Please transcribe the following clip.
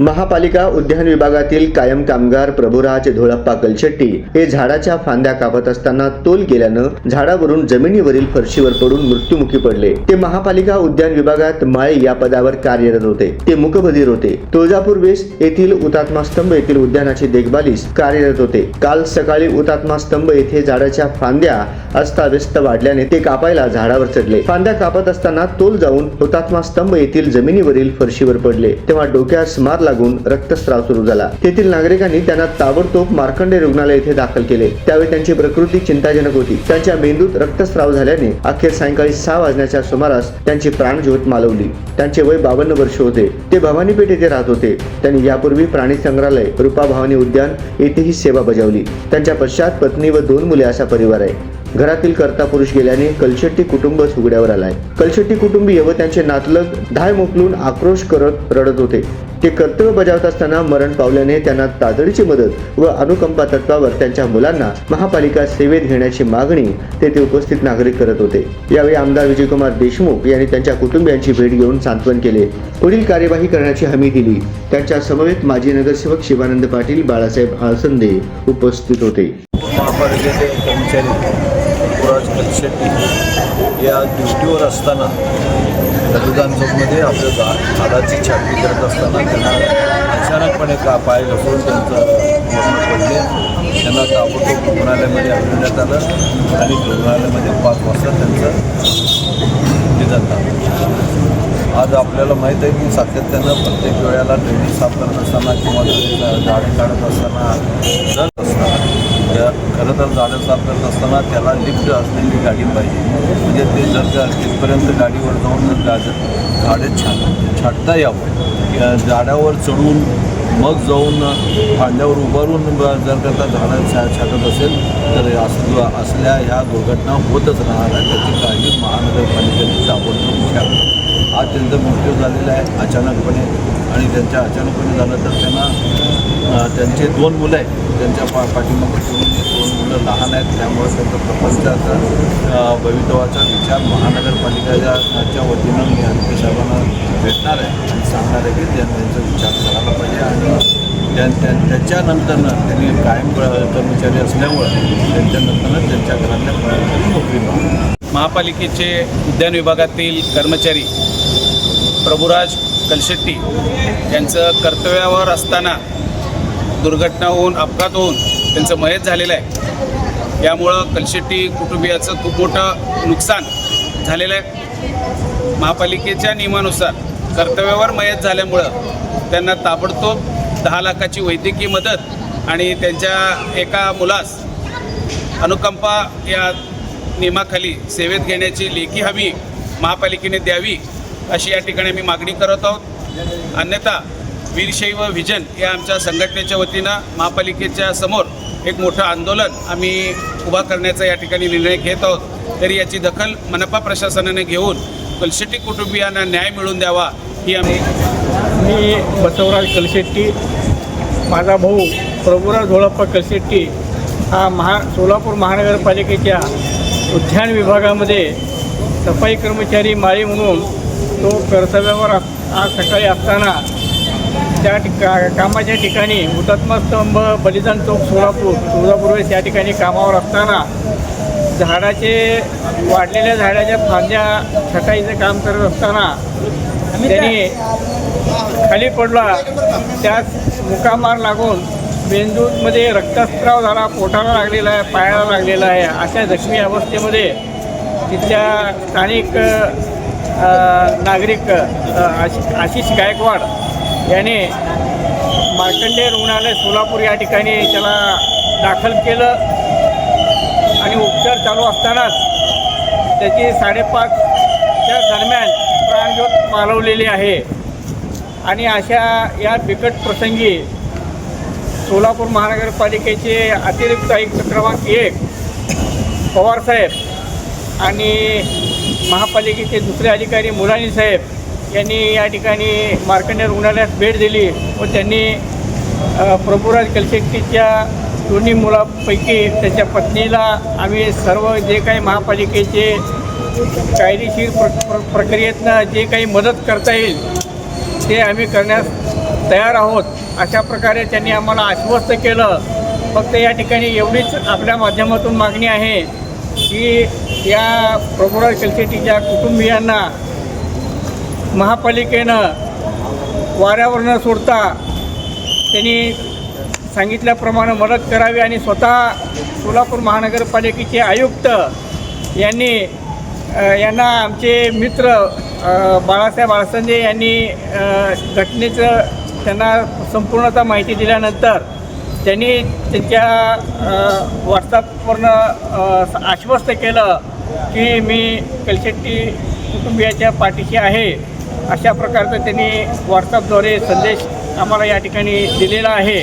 महापालिका उद्यान विभागातील कायम कामगार प्रभुराज धोळप्पा कलशेट्टी हे झाडाच्या फांद्या कापत असताना तोल गेल्यानं झाडावरून जमिनीवरील फरशीवर पडून मृत्युमुखी पडले. ते महापालिका उद्यान विभागात माळे या पदावर कार्यरत होते. ते मुकबधीर होते. तुळजापूर वेस्ट येथील हुतात्मा स्तंभ येथील उद्यानाची देखभालीस कार्यरत होते. काल सकाळी हुतात्मा स्तंभ येथे झाडाच्या फांद्या अस्ताव्यस्त वाढल्याने ते कापायला झाडावर चढले. फांद्या कापत असताना तोल जाऊन हुतात्मा स्तंभ येथील जमिनीवरील फरशीवर पडले. तेव्हा डोक्यास मार लागून रक्तस्राव सुरू झाला. तेथील नागरिकांनी त्यांना ताबडतोब मार्कंडे रुग्णालय येथे दाखल केले. त्यावेळी त्यांची प्रकृती चिंताजनक होती. त्यांच्या मेंदूत रक्तस्राव झाल्याने अखेर सायंकाळी सहा वाजण्याच्या सुमारास त्यांची प्राणज्योत मालवली. त्यांचे वय बावन्न वर्ष होते. ते भवानीपेठ येथे राहत होते. त्यांनी यापूर्वी प्राणी संग्रहालय रूपा भवानी उद्यान येथेही सेवा बजावली. त्यांच्या पश्चात पत्नी व दोन मुले असा परिवार आहे. घरातील कर्ता पुरुष गेल्याने कलशेट्टी कुटुंब सुगड्यावर आलाय. कलशेट्टी कुटुंबीय व त्यांचे नातलग धाय मोकलून आक्रोश करत रडत होते. ते कर्तव्य बजावत असताना मरण पावल्याने त्यांना तातडीची मदत व अनुकंपा तत्वावर त्यांच्या मुलांना महापालिका सेवेत घेण्याची मागणी तेथे उपस्थित नागरिक करत होते. यावेळी आमदार विजयकुमार देशमुख यांनी त्यांच्या कुटुंबियांची भेट घेऊन सांत्वन केले. पुढील कार्यवाही करण्याची हमी दिली. त्यांच्या समवेत माजी नगरसेवक शिवानंद पाटील बाळासाहेब आळसंदे उपस्थित होते. महापालिकेचे कर्मचारी पुराज या ड्युटीवर असताना बलिदान चौकमध्ये आपल्या झा झाडाची छाटणी करत असताना त्यांना अचानकपणे का पाय घसरून त्यांचं पडले? त्यांना ताबडतोब रुग्णालयामध्ये आणण्यात आलं आणि रुग्णालयामध्ये पाच वाजता त्यांचं निधन झालं. आज आपल्याला माहीत आहे की सातत्यानं प्रत्येक वेळेला ड्रेनेज साफ करत असताना किंवा झाडे काढत असताना जर असताना त्या खरं तर झाडं साफ करत असताना त्याला लिफ्ट असलेली गाडी पाहिजे. म्हणजे ते जर का तिथपर्यंत गाडीवर जाऊन जर गाड झाडे छाट छाटता यावं. झाडावर चढून मग जाऊन फांद्यावर उभारून जर का त्या झाडं छा छाटत असेल तर असं असल्या ह्या दुर्घटना होतच राहणार आहे त्याची काळजी महानगरपालिकेने ताबडतोब घ्यावी आज त्यांचा मृत्यू झालेला आहे अचानकपणे आणि त्यांच्या अचानकपणे झालं तर त्यांना त्यांचे दोन मुलं आहेत. त्यांच्या पा पाठीमागे सोडून दोन मुलं लहान आहेत. त्यामुळे त्यांचा प्रपंचाचा अ, भवितव्याचा विचार महानगरपालिकाच्या वतीनं मी आणखी साहेबांना भेटणार आहे आणि सांगणार आहे की त्यांनी त्यांचा विचार करायला पाहिजे आणि त्या त्या त्याच्यानंतरनं त्यांनी कायम कर्मचारी असल्यामुळं त्यांच्यानंतरनं त्यांच्या घरातल्या कर्मचारी नोकरी महापालिकेचे उद्यान विभागातील कर्मचारी प्रभुराज कलशेट्टी यांचं कर्तव्यावर असताना दुर्घटना होऊन अपघात होऊन त्यांचं मयत झालेलं आहे. यामुळं कलशेट्टी कुटुंबियाचं खूप मोठं नुकसान झालेलं आहे. महापालिकेच्या नियमानुसार कर्तव्यावर मयत झाल्यामुळं त्यांना ताबडतोब दहा लाखाची वैद्यकीय मदत आणि त्यांच्या एका मुलास अनुकंपा या नियमाखाली सेवेत घेण्याची लेखी हमी महापालिकेने द्यावी अशी या ठिकाणी आम्ही मागणी करत आहोत. अन्यथा वीरशैव व्हिजन या आमच्या संघटनेच्या वतीनं महापालिकेच्या समोर एक मोठं आंदोलन आम्ही उभा करण्याचा या ठिकाणी निर्णय घेत आहोत. तरी याची दखल मनपा प्रशासनाने घेऊन कलशेट्टी कुटुंबियांना न्याय मिळवून द्यावा ही आम्ही मी बसवराज कलशेट्टी माझा भाऊ प्रभुराज धोळप्पा कलशेट्टी हा महा सोलापूर महानगरपालिकेच्या उद्यान विभागामध्ये सफाई कर्मचारी माळी म्हणून तो कर्तव्यावर आज सकाळी असताना त्या ठिका कामाच्या ठिकाणी हुतात्मा स्तंभ बलिदान चौक सोलापूर तुळजापूर वेळेस या ठिकाणी कामावर असताना झाडाचे वाढलेल्या झाडाच्या फांद्या छटाईचं काम करत असताना त्यांनी खाली पडला. त्यात मुकामार लागून मेंदूमध्ये रक्तस्राव झाला पोटाला लागलेला आहे पायाला लागलेला आहे. अशा जखमी अवस्थेमध्ये तिथल्या स्थानिक नागरिक आशिष गायकवाड याने मार्कंडेय रुग्णालय सोलापूर या ठिकाणी त्याला दाखल केलं. आणि उपचार चालू असतानाच त्याची साडेपाचच्या दरम्यान प्राणज्योत मालवलेली आहे. आणि अशा या बिकट प्रसंगी सोलापूर महानगरपालिकेचे अतिरिक्त आयुक्त क्रमांक एक पवारसाहेब आणि महापालिकेचे दुसरे अधिकारी मुलानी साहेब यांनी या ठिकाणी मार्कंडे रुग्णालयात भेट दिली व त्यांनी प्रभुराज कलशेट्टीच्या दोन्ही मुलापैकी त्याच्या पत्नीला आम्ही सर्व जे काही महापालिकेचे कायदेशीर प्र प्र प्रक्रियेतनं जे काही मदत करता येईल ते आम्ही करण्यास तयार आहोत. अशा प्रकारे त्यांनी आम्हाला आश्वस्त केलं. फक्त या ठिकाणी एवढीच आपल्या माध्यमातून मागणी आहे की या प्रभुराज कलशेट्टीच्या कुटुंबियांना महापालिकेनं वाऱ्यावर न सोडता त्यांनी सांगितल्याप्रमाणे मदत करावी आणि स्वतः सोलापूर महानगरपालिकेचे आयुक्त यांनी यांना आमचे मित्र बाळासाहेब आळसंजे यांनी घटनेचं त्यांना संपूर्णतः माहिती दिल्यानंतर त्यांनी त्यांच्या व्हॉट्सअपवरनं आश्वस्त केलं की मी कलशेट्टी कुटुंबियाच्या पाठीशी आहे. अशा प्रकारचं त्यांनी व्हॉट्सअपद्वारे संदेश आम्हाला या ठिकाणी दिलेला आहे.